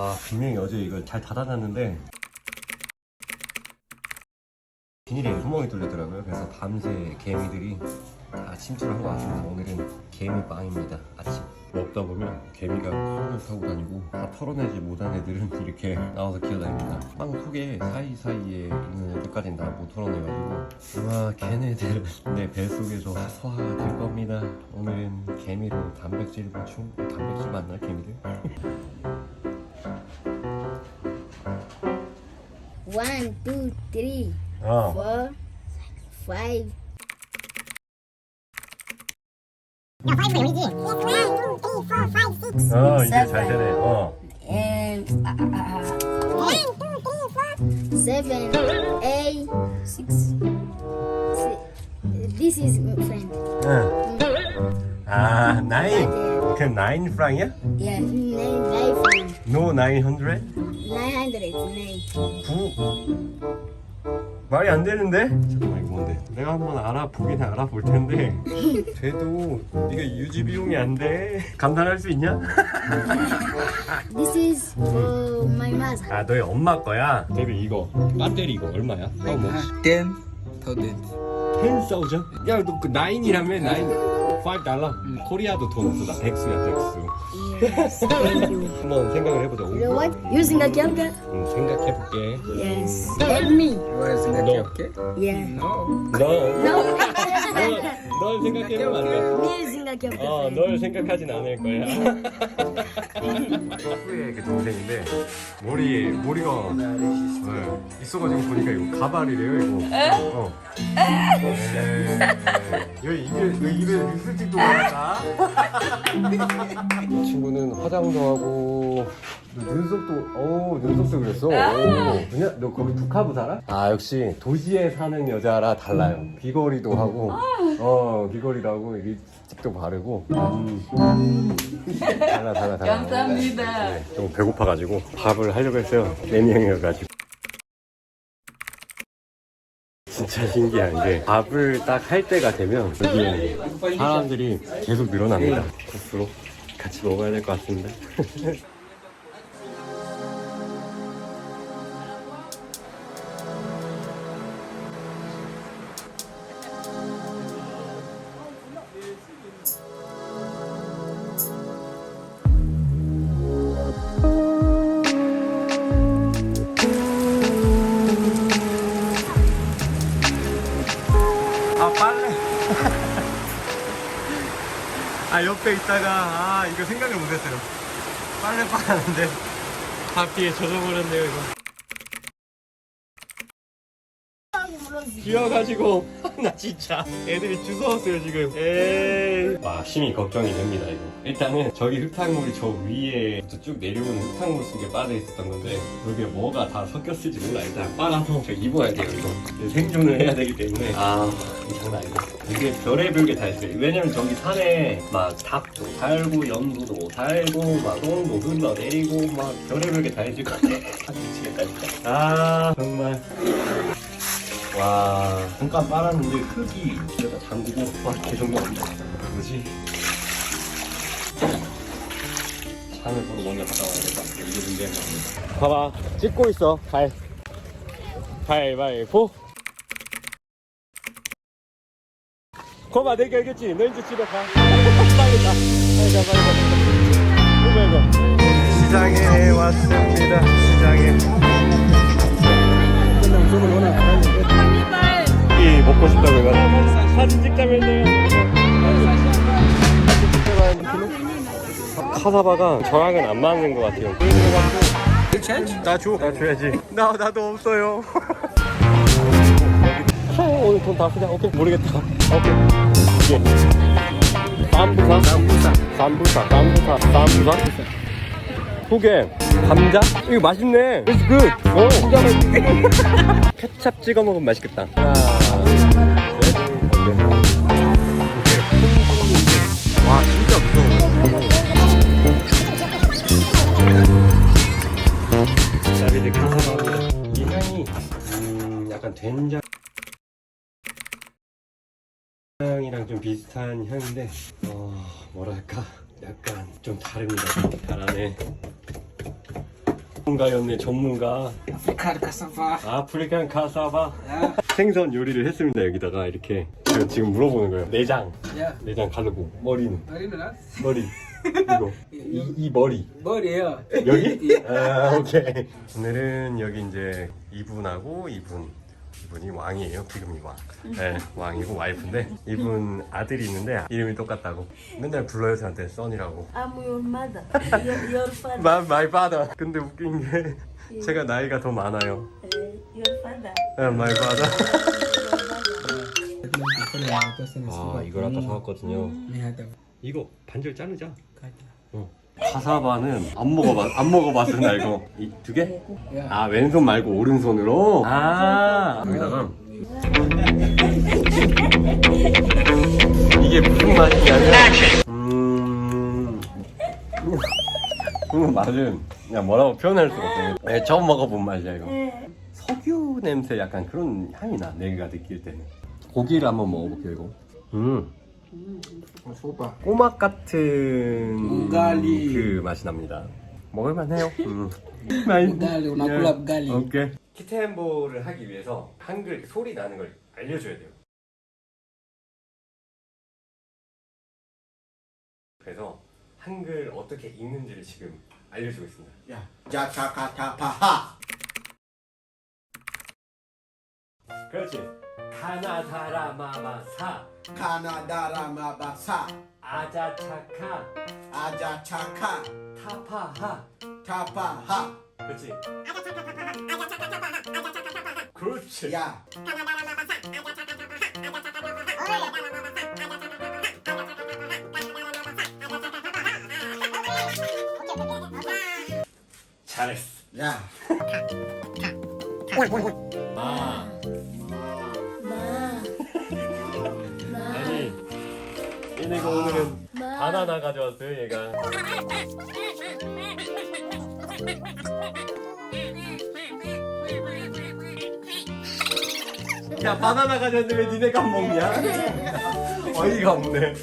아 분명히 어제 이걸 잘 닫아놨는데 비닐에 구멍이 뚫렸더라고요. 그래서 밤새 개미들이 다 침투를 한것 같습니다. 오늘은 개미빵입니다. 아침. 먹다 보면 개미가 손을 타고 다니고 다 털어내지 못한 애들은 이렇게 나와서 기어다닙니다. 빵 속에 사이사이에 있는 애들까지는 다 못 털어내가지고 아마 걔네들 내 뱃속에서 소화가 될 겁니다. 오늘은 개미로 단백질 보충? 단백질 맞나 개미들? One, two, three, 어. four, five. 어 이제 잘 되네. 어. and uh, uh, uh, seven, eight, six. si- This is my friend. 응. 아 나인. 그럼 나인 프랑이야? Yeah, nine, nine friend. No 900? Nine hundred, nine. 9 말이 안 되는데? 잠깐만 이거 뭔데? 내가 한번 알아보긴 알아볼 텐데 돼도 이게 유지 비용이 안 돼. 감당할 수 있냐? This is for my mother. 아 너희 엄마 거야? 데뷔 이거 배터리 이거 얼마야? How much? 10,000 10,000? 야너그 9이라며 9 5달러? 코리아도 돈 없어 나 백수야 백수. 한번 생각을 해보자 You know what? Using a camera? 음, 생각해볼게 Yes. Help me. You are in the No. okay? Yeah. No. 너 No. 널 생각해보면 안 돼. A camera. 어, 널 생각하진 않을 거야. 후의 그 동생인데 머리 머리가 네, 있어가지고 보니까 이거 가발이래요 이거. 어. 에이, 여기 입에 여기 입에 립스틱도. 이 친구는 화장도 하고 눈썹도 어 눈썹도 그랬어. 오, 그냥 너 거기 북하부 살아? 아 역시 도시에 사는 여자라 달라요. 귀걸이도 하고 어 귀걸이도 하고 립스틱도 바르고. 음. 달라 달라 달라. 감사합니다. 네, 좀 배고파가지고 밥을 하려고 했어요. 네 명이어가지고. 진짜 신기한 게 밥을 딱 할 때가 되면 여기에 사람들이 계속 늘어납니다. 코스로 같이 먹어야 될 것 같습니 옆에 있다가 아 이거 생각을 못했어요. 빨래 빨았는데. 밥 뒤에 젖어버렸네요 이거 귀여워가지고. 나 진짜. 애들이 주워왔어요 지금. 에이. 와 심히 걱정이 됩니다 이거. 일단은 저기 흙탕물이 저 위에 쭉 내려오는 흙탕물 속에 빠져 있었던 건데 여기에 뭐가 다 섞였을지 몰라 일단. 빨아서 저 입어야 돼요 이거. 생존을 해야 되기 때문에. 아 장난 아니다 이게 별의별 게 다 있어요. 왜냐면 저기 산에 막 닭도 살고 염소도 살고 막 똥도 흘러 내리고 막 별의별 게 다 있을 것 같아 아 미치겠다 진짜. 아 정말 와 잠깐 빨았 는데 흙이 여기다 잠그고 와 개 정도 안 돼. 뭐지? 산을 보러 먼저 갔다 와야겠다 이게 문제인 것 같습니다 봐봐 찍고 있어. 갈 가위바위보. 거봐 내가 이겼지? 너 이제 집에 가. 빨리 가. 빨리 가 빨리 가. 이거 이거 시장에 왔습니다 이 먹고 싶다고 해가지고. 사진 찍자면서요. 카사바가 저랑은 안 맞는 것 같아요. 나 줘. 나 줘야지. 나, 나도 없어요. 어, 오늘 돈 다 쓰자 오케이. 모르겠다. 오케이. 오케이. 쌈부사 쌈부사 쌈부사 쌈부사 쌈부사 소개 감자? 이거 맛있네. It's good. 어. 진짜 맛있네. 케찹 찍어 먹으면 맛있겠다. 하나 된장 향이랑 좀 비슷한 향인데 어 뭐랄까? 약간 좀 다릅니다. 달아내 전문가였네 전문가. Afrikaan cassava. 아프리칸 카사바 생선 요리를 했습니다 여기다가 이렇게. 제가 지금 물어보는 거예요. 내장. ja. 내장 가르고. 머리는. dat? 머리. 이거. 이, 이 머리. ja. 여기? 아 오케이. 오늘은 여기 이제 이분하고 이분 이분이 왕이에요 지금이 왕. 네, 왕이고 와이프인데 이분 아들이 있는데 이름이 똑같다고. 맨날 불러요 저한테. 써니라고. I'm your mother. Your, your father. 마, 마이 father. 근데 웃긴 게 제가 나이가 더 많아요. Uh, your father. 네, 마이 father. 아 이걸 아까 사왔거든요. Ni hata. 이거 반절 자르자. Kata. 카사바는 안 먹어봤 안 먹어봤어 나 이거. 이두 개? 아 왼손 말고 오른손으로? 아. 여기다가. 이게 무슨 맛이냐면 음. 이거 맛은 그냥 뭐라고 표현할 수가 없어요. 네, 처음 먹어본 맛이야 이거. 석유 냄새 약간 그런 향이 나 내가 느낄 때는. 고기를 한번 먹어볼게요 이거. 음 Super. 꼬막 같은 우갈리. 그 맛이 납니다. 먹을만해요. 음. 우갈리, 우나콜라 우갈리. 오케이. 키테엠보를 하기 위해서 한글 소리 나는 걸 알려줘야 돼요. 그래서 한글 어떻게 읽는지를 지금 알려주고 있습니다. Ja. Jakarta 그렇지. Kanadara mabasa, 아자차카 chaka, 타파하 ha, 그렇지. 그렇지. ya. 잘했어. Ya. 마. 얘네가 오늘은 바나나 가져왔어요 얘가. 야 바나나 가져왔는데 왜 니네가 안 먹냐? 어이가 없네